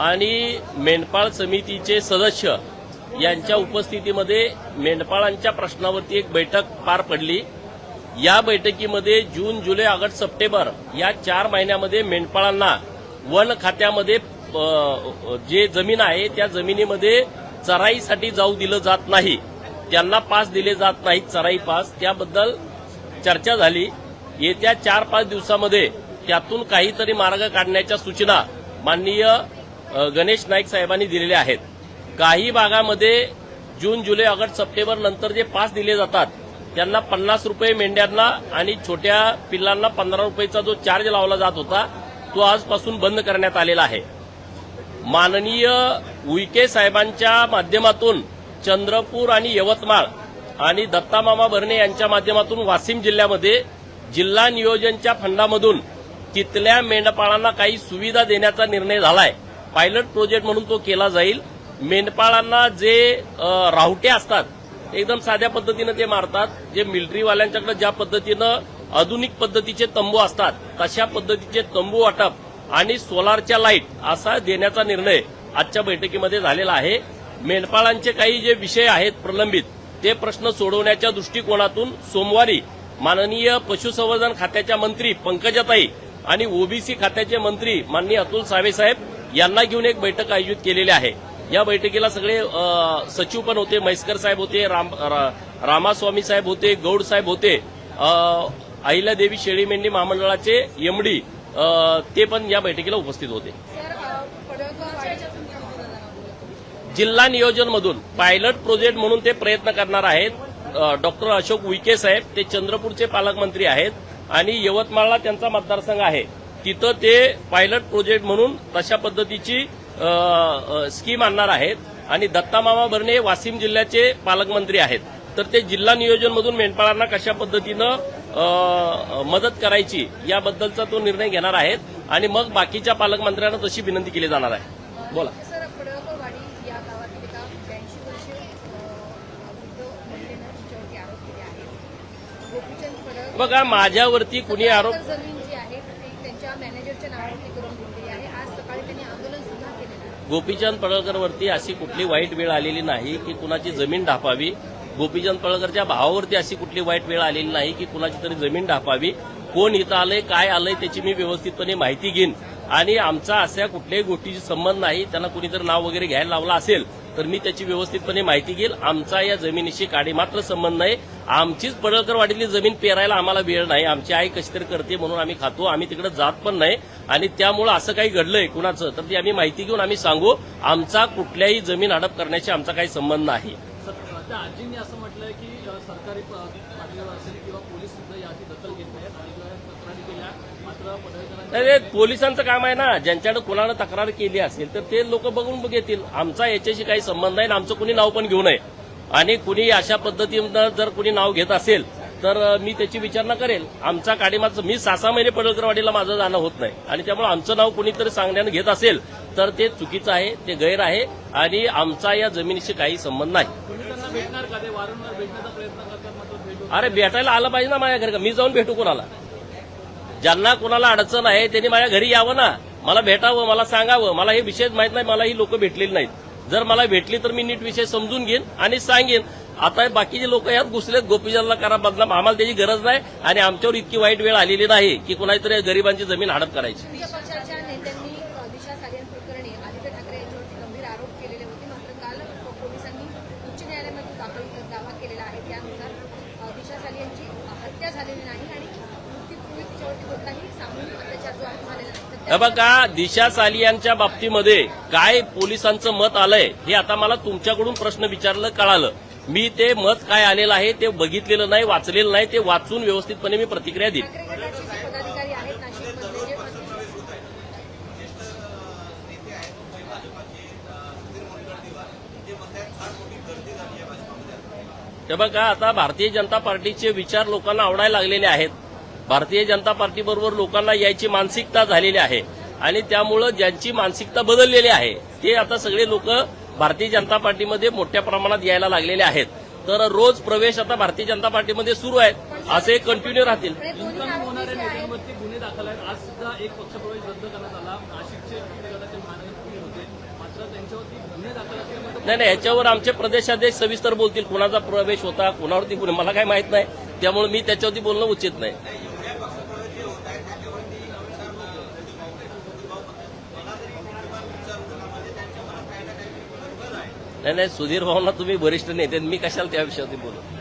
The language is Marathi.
आणि मेंढपाळ समितीचे सदस्य यांच्या उपस्थितीमध्ये मेंढपाळांच्या प्रश्नावरती एक बैठक पार पडली. या बैठकीमध्ये जून जुलै ऑगस्ट सप्टेंबर या चार महिन्यामध्ये मेंढपाळांना वन खात्यामध्ये जे जमीन आहे त्या जमिनीमध्ये चराईसाठी जाऊ दिलं जात नाही. त्यांना पास दिले जात नाहीत चराई पास. त्याबद्दल चर्चा झाली. येत्या चार पाच दिवसामध्ये त्यातून काहीतरी मार्ग काढण्याच्या सूचना माननीय गणेश नाईक साहेबांनी दिलेले आहेत. काही भागामध्ये जून जुलै ऑगस्ट सप्टेंबर नंतर जे पास दिले जातात त्यांना पन्नास रुपये मेंढ्यांना आणि छोट्या पिल्लांना पंधरा रुपयेचा जो चार्ज लावला जात होता तो आजपासून बंद करण्यात आलेला आहे. माननीय उईके साहेबांच्या माध्यमातून चंद्रपूर आणि यवतमाळ आणि दत्तामामा भरणे यांच्या माध्यमातून वाशिम जिल्ह्यामध्ये जिल्हा नियोजनच्या फंडामधून तिथल्या मेंढपाळांना काही सुविधा देण्याचा निर्णय झालाय. पायलट प्रोजेक्ट म्हणून तो केला जाईल. मेंढपाळांना जे राहुटे असतात एकदम साध्या पद्धतीनं ते मारतात. जे मिलिटरीवाल्यांच्याकडे ज्या पद्धतीनं आधुनिक पद्धतीचे तंबू असतात तशा पद्धतीचे तंबू वाटप आणि सोलारच्या लाइट असा देण्याचा निर्णय आजच्या बैठकीमध्ये झालेला आहे. मेंढपाळांचे काही जे विषय आहेत प्रलंबित ते प्रश्न सोडवण्याच्या दृष्टिकोनातून सोमवारी माननीय पशुसंवर्धन खात्याच्या मंत्री पंकजाताई आणि ओबीसी खात्याचे मंत्री माननीय अतुल सावे साहेब यांना घेऊन एक बैठक आयोजित केलेली आहे. या बैठकीला सगळे सचिव पण होते म्हैसकर साहेब होते राम रा- रामास्वामी साहेब होते गौड साहेब होते अहिल्यादेवी शेळी मेंढी महामंडळाचे एमडी ते पण या बैठकीला उपस्थित होते. जिल्हा नियोजनमधून पायलट प्रोजेक्ट म्हणून ते प्रयत्न करणार आहेत. डॉक्टर अशोक उईके साहेब ते चंद्रपूरचे पालकमंत्री आहेत. आणि यवतमाळला त्यांचा मतदारसंघ आहे. तिथं ते पायलट प्रोजेक्ट म्हणून तशा पद्धतीची स्कीम आणणार आहेत. आणि दत्तामामा भरणे वाशिम जिल्ह्याचे पालकमंत्री आहेत. तर ते जिल्हा नियोजन मधून मेंढपाळांना कशा पद्धतीनं मदत करायची याबद्दलचा तो निर्णय घेणार आहेत. आणि मग बाकीच्या पालकमंत्र्यांना तशी विनंती केली जाणार आहे. बोला. सर पडळकर वाडी या गावातील एका ब्याऐंशी वर्षीय अ, वृद्ध महिलेनं तिच्यावरती आरोप केले आहेत गोपीचंद पडळकर बघा माझ्यावरती कुणी आरोप एकर जमीन जी आहे ती त्यांच्या मॅनेजरच्या नावावरती करून दिलेली आहे आज सकाळी त्यांनी आंदोलन सुद्धा केलेलं आहे गोपीचंद पडळकरवरती अशी कुठली वाईट वेळ आलेली नाही की कुणाची जमीन ढापावी? गोपीचंद पडळकरच्या भावावरती अशी कुठली वाईट वेळ आलेली नाही की कुणाची तरी जमीन ढापावी? कोण इथं आलंय काय आलंय त्याची मी व्यवस्थितपणे माहिती घेईन. आणि आमचा अशा कुठल्याही गोष्टीशी संबंध नाही त्यांना कुणीतरी नाव वगैरे घ्यायला लावलं असेल तर मी त्याची व्यवस्थितपणे माहिती घेईल. आमचा या जमिनीशी काडी मात्र संबंध नाही. आमचीच पडळकर वाडीतली जमीन पेरायला आम्हाला वेळ नाही. आमची आई कशी तरी करते म्हणून आम्ही खातो. आम्ही तिकडे जात पण नाही. आणि त्यामुळं असं काही घडलंय कुणाचं तर ती आम्ही माहिती घेऊन आम्ही सांगू. आमचा कुठल्याही जमीन हडप करण्याशी आमचा काही संबंध नाही. आजींनी असं म्हटलंय की सरकारी नाही नाही, पोलिसांचं काम आहे ना. ज्यांच्याकडे कुणाला तक्रार केली असेल तर ते लोक बघून घेतील आमचा याच्याशी काही संबंध नाही आमचं कुणी नाव पण घेऊ नये. आणि कुणी अशा पद्धतीनं जर कुणी नाव घेत असेल तर मी त्याची विचारणा करेल. आमचा काडीमाचं मी सहा सहा महिने पडळकरवाडीला माझं जाणं होत नाही. आणि त्यामुळे आमचं नाव कुणीतरी सांगण्यानं घेत असेल तर ते चुकीचं आहे ते गैर आहे. आणि आमचा या जमिनीशी काही संबंध नाही. अरे भेटायला आलं पाहिजे ना माझ्या घरी का मी जाऊन भेटू कोणाला? ज्यांना कोणाला अडचण आहे त्यांनी माझ्या घरी यावं ना. मला भेटावं मला सांगावं. मला हे विषय माहीत नाही मला ही लोक भेटलेली नाहीत. जर मला भेटली तर मी नीट विषय समजून घेईन आणि सांगेन. आता बाकीचे लोक यात घुसलेत गोपीचंदला करा बदनाम आम्हाला त्याची गरज नाही आणि आमच्यावर इतकी वाईट वेळ आलेली नाही की कुणातरी गरिबांची जमीन हडप करायची तुमच्या पक्षाच्या नेत्यांनी अ, दिशा सालियन प्रकरणी आदित्य ठाकरे यांच्यावरती गंभीर आरोप केलेले होते मात्र काल प- पोलिसांनी उच्च न्यायालयामध्ये दाखल दावा केलेला आहे त्यानुसार अ, दिशा सालियनची हत्या झालेली नाही आणि मृत्यूपूर्वी तिच्यावरती कोणताही सामूहिक अत्याचार जो आहे झालेला नाही तर हे त्या- बघा दिशा सालियांच्या बाबतीमध्ये काय पोलिसांचं मत आलंय हे आता मला तुमच्याकडून प्रश्न विचारलं कळालं. मी ते मत काय आलेलं आहे ते बघितलेलं नाही वाचलेलं नाही ते वाचून व्यवस्थितपणे मी प्रतिक्रिया देईन. हे बघा आता भारतीय जनता पार्टीचे विचार लोकांना आवडायला लागलेले आहेत. भारतीय जनता पार्टीबरोबर लोकांना यायची मानसिकता झालेली आहे. आणि त्यामुळं ज्यांची मानसिकता बदललेली आहे ते आता सगळे लोक भारतीय जनता पार्टीमध्ये मोठ्या प्रमाणात यायला लागलेले आहेत. तर रोज प्रवेश आता भारतीय जनता पार्टीमध्ये सुरू आहेत. असे कंटिन्यू राहतील. नाही नाही याच्यावर आमचे प्रदेशाध्यक्ष सविस्तर बोलतील. कुणाचा प्रवेश होता कुणावरती कुणी मला काय माहीत नाही. त्यामुळे मी त्याच्यावरती बोलणं उचित नाही. नाही नाही सुधीर भाऊंना तुम्ही वरिष्ठ नेते मी कशाला त्या विषयावरती बोलू?